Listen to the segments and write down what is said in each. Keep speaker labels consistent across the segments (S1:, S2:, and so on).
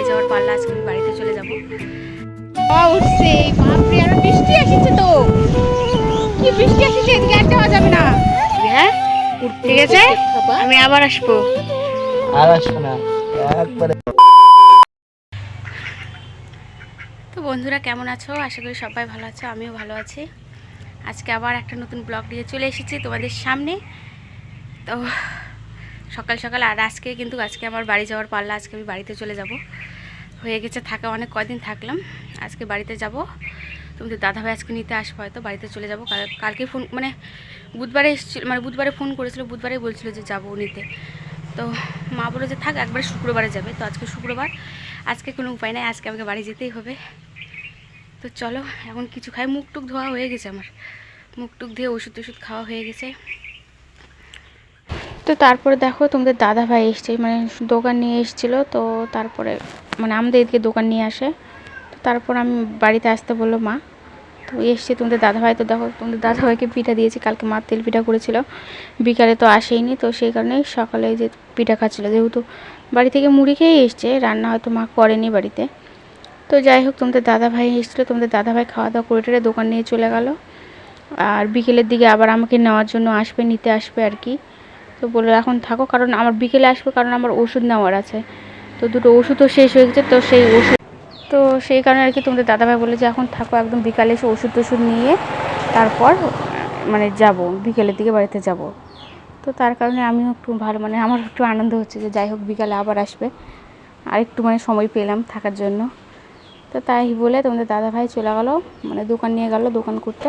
S1: বাড়ি যাওয়ার পাল্লা আজকে আমি বাড়িতে চলে যাব।
S2: উঠছে বাপরে আরও বৃষ্টি এসেছে তো। কি বৃষ্টি এসেছে এদিকে আর যাওয়া যাবে না।
S1: হ্যাঁ ঠিক আছে আমি আবার আসব।
S3: আর আসব না একবারে।
S1: তো বন্ধুরা কেমন আছো? আশা করি সবাই ভালো আছো আমিও ভালো আছি। আজকে আবার একটা নতুন ব্লগ নিয়ে চলে এসেছি তোমাদের সামনে। তো সকাল সকাল আর আজকে কিন্তু আজকে আমার বাড়ি যাওয়ার পাল্লা, আজকে আমি বাড়িতে চলে যাব। হয়ে গেছে থাকা, অনেক কদিন থাকলাম, আজকে বাড়িতে যাব। তোমাদের দাদাভাই আজকে নিতে আসব হয়তো, বাড়িতে চলে যাব। কাল, কালকে ফোন মানে বুধবারে এসেছিল মানে বুধবারে ফোন করেছিল বুধবারে বলছিল যে যাব নিতে। তো মা বলল যে থাক, একবার শুক্রবারে যাবে। তো আজকে শুক্রবার, আজকে কোনো উপায় নাই, আজকে আমাকে বাড়ি যেতেই হবে। তো চলো, এখন কিছু খাই, মুখ টুক ধোয়া হয়ে গেছে আমার। মুখ টুক দিয়ে ওষুধ টষুধ খাওয়া হয়ে গেছে। তো তারপরে দেখো তোমাদের দাদা ভাই এসছে মানে দোকান নিয়ে এসেছিল, তো তারপরে মানে আমাদের এদিকে দোকান নিয়ে আসে। তারপর আমি বাড়িতে আসতে বলল মা। তো এসছে তোমাদের দাদাভাই, তো দেখো তোমাদের দাদাভাইকে পিঠা দিয়েছি, কালকে মা তেল পিঠা করেছিল। বিকালে তো আসেইনি, তো সেই কারণে সকালে যে পিঠা খাচ্ছিলো, যেহেতু বাড়ি থেকে মুড়ি খেয়ে এসছে, রান্না হয়তো মা করেনি বাড়িতে। তো যাই হোক, তোমাদের দাদা ভাই এসেছিল, তোমাদের দাদা ভাই খাওয়া দাওয়া করে টেরে দোকান নিয়ে চলে গেল। আর বিকেলের দিকে আবার আমাকে নেওয়ার জন্য আসবে, নিতে আসবে আর কি। তো বলে, এখন থাকো, কারণ আমার বিকেলে আসব, কারণ আমার ওষুধ নেওয়ার আছে। তো দুটো ওষুধও শেষ হয়ে গেছে, তো সেই ওষুধ তো সেই কারণে আর কি তোমাদের দাদাভাই বলে যে, এখন থাকো, একদম বিকালে এসে ওষুধ টষুধ নিয়ে তারপর মানে যাব, বিকেলের দিকে বাড়িতে যাব। তো তার কারণে আমিও একটু ভালো মানে আমার একটু আনন্দ হচ্ছে যে, যাই হোক, বিকালে আবার আসবে। আর একটু মানে সময় পেলাম থাকার জন্য। তো তাই বলে তোমাদের দাদাভাই চলে গেলো মানে দোকান নিয়ে গেল দোকান করতে।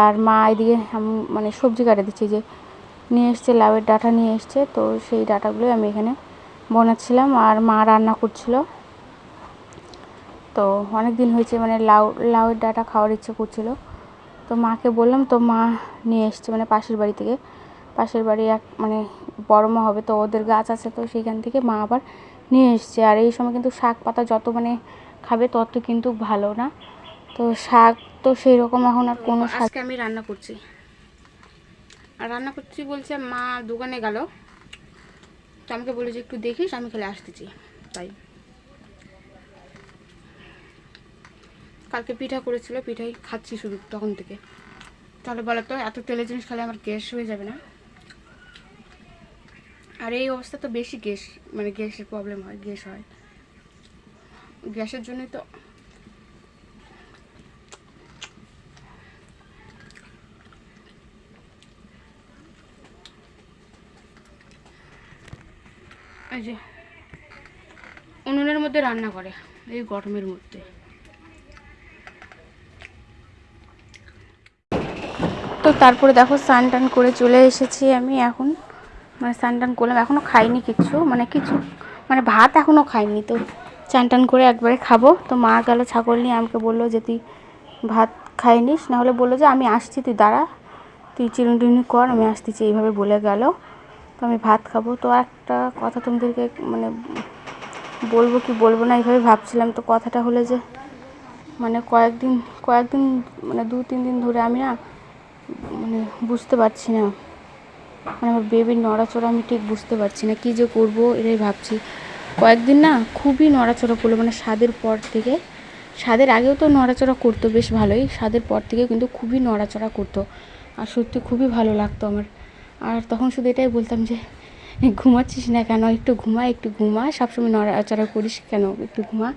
S1: আর মা এদিকে মানে সবজি কাটে দিচ্ছে যে নিয়ে এসছে লাউয়ের ডাঁটা নিয়ে এসছে তো সেই ডাঁটাগুলোই আমি এখানে বানাচ্ছিলাম আর মা রান্না করছিল। তো অনেক দিন হয়েছে মানে লাউ লাউয়ের ডাঁটা খাওয়ার ইচ্ছে করছিল। তো মাকে বললাম তো মা নিয়ে এসছে মানে পাশের বাড়ি থেকে। পাশের বাড়ি এক মানে বড় মা হবে তো ওদের গাছ আছে তো সেইখান থেকে মা আবার নিয়ে এসছে। আর এই সময় কিন্তু শাক পাতা যত মানে খাবে তত কিন্তু ভালো না। তো শাক তো সেই রকম এখন আর কোনো শাক আমি রান্না করছি। আর রান্না করছি বলছে, মা দোকানে গেল। তো আমাকে বলে যে, একটু দেখিস, আমি খেলে আসতেছি। তাই। কালকে পিঠা করেছিল, পিঠাই খাচ্ছি শুধু তখন থেকে। তাহলে বলো তো এত তেলের জিনিস খেলে আমার গ্যাস হয়ে যাবে না। আর এই অবস্থা তো বেশি গ্যাস মানে গ্যাসের প্রবলেম হয়, গ্যাস হয়। গ্যাসের জন্যই তো যে, উনুনের মধ্যে রান্না করে, এই গরমের মধ্যে। তো তারপরে দেখো স্নান টান করে চলে এসেছি আমি এখন। মানে স্নান টান করলাম এখনও খাইনি কিছু মানে কিছু মানে ভাত এখনও খাইনি। তো চান টান করে একবারে খাব। তো মা গেল ছাগল নিয়ে, আমাকে বলল যে, তুই ভাত খাইনিস? নাহলে বলল যে, আমি আসছি, তুই দাঁড়া, তুই চিরুনি কর, আমি আসতেছি। এইভাবে বলে গেল। তো আমি ভাত খাব। তো একটা কথা তোমাদেরকে মানে বলব কি বলব না, এইভাবে ভাবছিলাম। তো কথাটা হলে যে মানে কয়েকদিন কয়েকদিন মানে দু তিন দিন ধরে আমি না মানে বুঝতে পারছি না। মানে আমার বেবির নড়াচড়া আমি ঠিক বুঝতে পারছি না, কী যে করব এটাই ভাবছি। কয়েকদিন না খুবই নড়াচড়া করল মানে স্বাদের পর থেকে, স্বাদের আগেও তো নড়াচড়া করতো বেশ ভালোই, স্বাদের পর থেকে কিন্তু খুবই নড়াচড়া করতো। আর সত্যি খুবই ভালো লাগতো আমার। আর তখন শুধু এটাই বলতাম যে ঘুমাচ্ছিস না কেন? একটু ঘুমা একটু ঘুমা। সবসময় নড়াচড়া করিস কেন? একটু ঘুমা।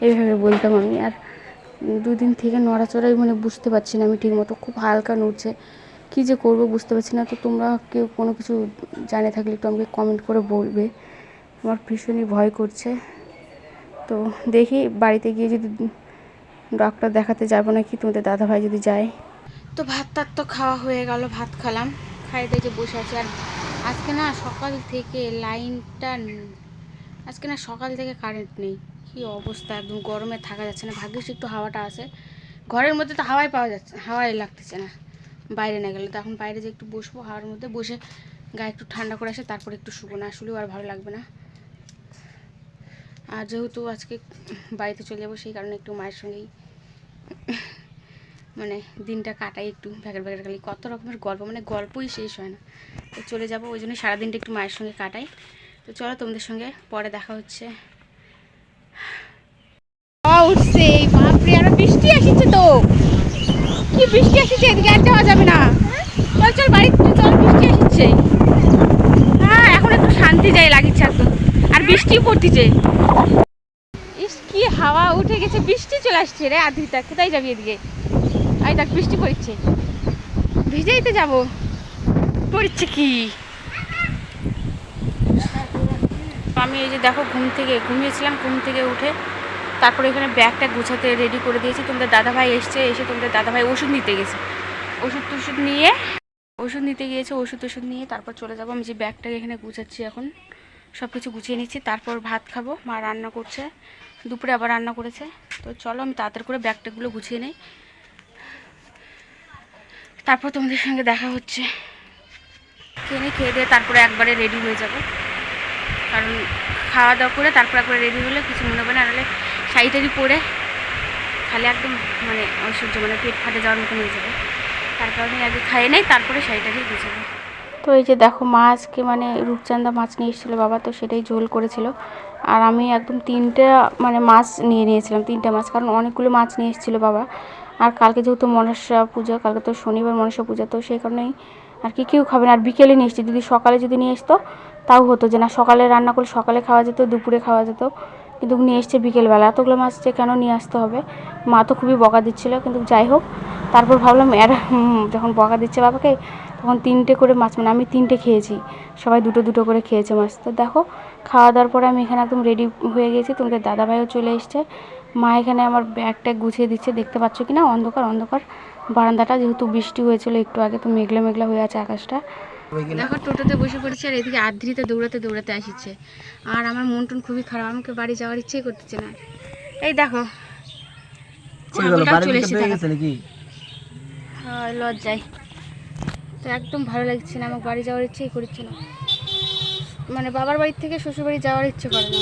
S1: এইভাবে বলতাম আমি। আর দুদিন থেকে নড়াচড়াই মানে বুঝতে পারছি না আমি ঠিকমতো। খুব হালকা নড়ছে। কী যে করব বুঝতে পারছি না। তো তোমরা কেউ কোনো কিছু জানে থাকলে একটু আমাকে কমেন্ট করে বলবে। আমার ভীষণই ভয় করছে। তো দেখি বাড়িতে গিয়ে যদি ডক্টর দেখাতে যাব নাকি? তোমাদের দাদাভাই যদি যায়। তো ভাত টাত তো খাওয়া হয়ে গেল। ভাত খেলাম। খাই দেখে বসে আছি। আর আজকে না সকাল থেকে লাইনটা আজকে না সকাল থেকে কারেন্ট নেই। কি অবস্থা, একদম গরমে থাকা যাচ্ছে না। ভাগ্যিস একটু হাওয়াটা আছে। ঘরের মধ্যে তো হাওয়াই পাওয়া যাচ্ছে, হাওয়াই লাগতেছে না। বাইরে না গেলে তো এখন বাইরে যে একটু বসবো হাওয়ার মধ্যে, বসে গায়ে একটু ঠান্ডা করে আসে, তারপরে একটু শুবো, না আসলেও আর ভালো লাগবে না। আর যেহেতু আজকে বাড়িতে চলে যাব, সেই কারণে একটু মায়ের সঙ্গেই মানে দিনটা কাটাই একটু ভ্যাকেট ভ্যাকেট খালি। কত রকমের গল্প মানে গল্পই শেষ হয় না। তো চলে যাব, ওই জন্য সারাদিনটা একটু মায়ের সঙ্গে কাটাই। তো চলো তোমাদের সঙ্গে পরে দেখা হচ্ছে।
S2: উঠছে বাপরে বৃষ্টি আসছে তো। কি বৃষ্টি আসছে এদিকে আর যাওয়া যাবে না। চল চল বাড়ি চল, বৃষ্টি আসছে
S1: হ্যাঁ এখন একটু শান্তি যাই লাগিচ্ছে একদম। আর বৃষ্টিও পড়তিছে।
S2: ইস, কি হাওয়া উঠে গেছে, বৃষ্টি চলে আসছে রে আদ্রিতা কোথায় যাবি এদিকে? আই দেখ, বৃষ্টি পড়ছে। ভিজেইতে যাব।
S1: পড়ছে কি? আমি এই যে দেখো, ঘুম থেকে ঘুমিয়েছিলাম, ঘুম থেকে উঠে তারপরে এখানে ব্যাগটা গুছাতে রেডি করে দিয়েছি। তোমাদের দাদাভাই এসছে, এসে তোমাদের দাদাভাই ওষুধ নিতে গেছে। ওষুধ টষুধ নিয়ে, ওষুধ নিতে গিয়েছে, ওষুধ টষুধ নিয়ে তারপর চলে যাব। আমি যে ব্যাগটাকে এখানে গুছাচ্ছি এখন সব কিছু গুছিয়ে নিচ্ছি। তারপর ভাত খাব, মা রান্না করছে, দুপুরে আবার রান্না করেছে। তো চলো, আমি তাড়াতাড়ি করে ব্যাগটাগুলো গুছিয়ে নেই। তারপর তোমাদের সঙ্গে দেখা হচ্ছে। কিনে খেয়ে দিয়ে তারপরে একবারে রেডি হয়ে যাব। কারণ খাওয়া দাওয়া করে তারপর একবারে রেডি হলে কিছু মনে হবে না, নাহলে শাড়িটারি পরে খালি একদম মানে অসহ্য মানে পেট ফাটে যাওয়ার মতন হয়ে যাবে। তার কারণে আগে খাইয়ে নেই, তারপরে শাড়িটারি গুছাবো তো এই যে দেখো, মা আজকে মানে রূপচান্দা মাছ নিয়ে এসেছিল, বাবা তো সেটাই ঝোল করেছিল। আর আমি একদম তিনটা মানে মাছ নিয়ে নিয়েছিলাম, তিনটা মাছ। কারণ অনেকগুলো মাছ নিয়ে এসেছিল বাবা। আর কালকে যেহেতু মনসা পূজা, কালকে তো শনিবার মনসা পূজা, তো সেই কারণেই আর কি কেউ খাবে না। আর বিকেলে নিয়ে এসছি যদি সকালে যদি নিয়ে আসতো, তাও হতো যে না, সকালে রান্না করলে সকালে খাওয়া যেত, দুপুরে খাওয়া যেত। কিন্তু নিয়ে এসছে বিকেলবেলা। এতগুলো মাছ যে কেন নিয়ে আসতে হবে? মা তো খুবই বকা দিচ্ছিল, কিন্তু যাই হোক, তারপর ভাবলাম এর যখন বকা দিচ্ছে বাবাকে, তখন তিনটে করে মাছ মানে আমি তিনটে খেয়েছি, সবাই দুটো দুটো করে খেয়েছে মাছ। তো দেখো, খাওয়া দাওয়ার পরে আমি এখানে একদম রেডি হয়ে গেছি। তোমাদের দাদাভাইও চলে এসছে। মা এখানে আমার ব্যাগটা গুছিয়ে দিচ্ছে দেখতে পাচ্ছ কি না অন্ধকার অন্ধকার। বারান্দাটা যেহেতু বৃষ্টি হয়েছিল একটু আগে তো মেঘলা মেঘলা হয়ে আছে আকাশটা। দেখো টোটোতে বসে পড়েছে আর এদিকে আদ্রিতে দৌড়াতে দৌড়াতে আসছে আর আমার মন টন খুবই খারাপ আমাকে বাড়ি যাওয়ার ইচ্ছেই করতেছে না। এই দেখো চলে এসেছে হয় লজ্জায়। তো একদম ভালো লাগছে না আমার বাড়ি যাওয়ার ইচ্ছেই করছে না। মানে বাবার বাড়ির থেকে শ্বশুর বাড়ি যাওয়ার ইচ্ছে করে না।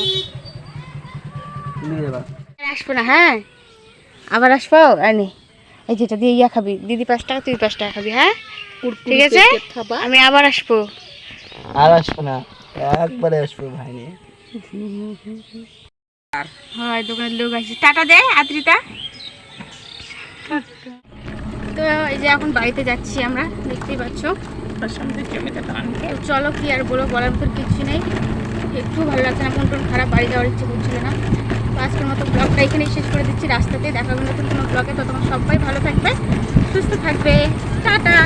S1: আসব না হ্যাঁ? আবার আসব? আনি এই যেটা দিয়ে ইয়া খাবি। দিদি পাঁচ টাকা তুই পাঁচ টাকা খাবি হ্যাঁ? ঠিক আছে? আমি আবার আসব।
S3: আর আসব না একবারে আসব ভাই
S1: হয় দোকানের লোক আসছে। টাটা দে আদ্রিতা। তো এই যে এখন বাড়িতে যাচ্ছি আমরা দেখতেই পাচ্ছ। চলো কি আর বলো বলার মতন কিছু নেই। একটু ভালো লাগছে না মন টন খারাপ বাড়ি যাওয়ার ইচ্ছে করছিল না। তো আজকের মতো ব্লগটা এখানেই শেষ করে দিচ্ছি। রাস্তাতে দেখা হবে নতুন কোনো ব্লগে তো তোমার সবাই ভালো থাকবে, সুস্থ থাকবে। টাটা!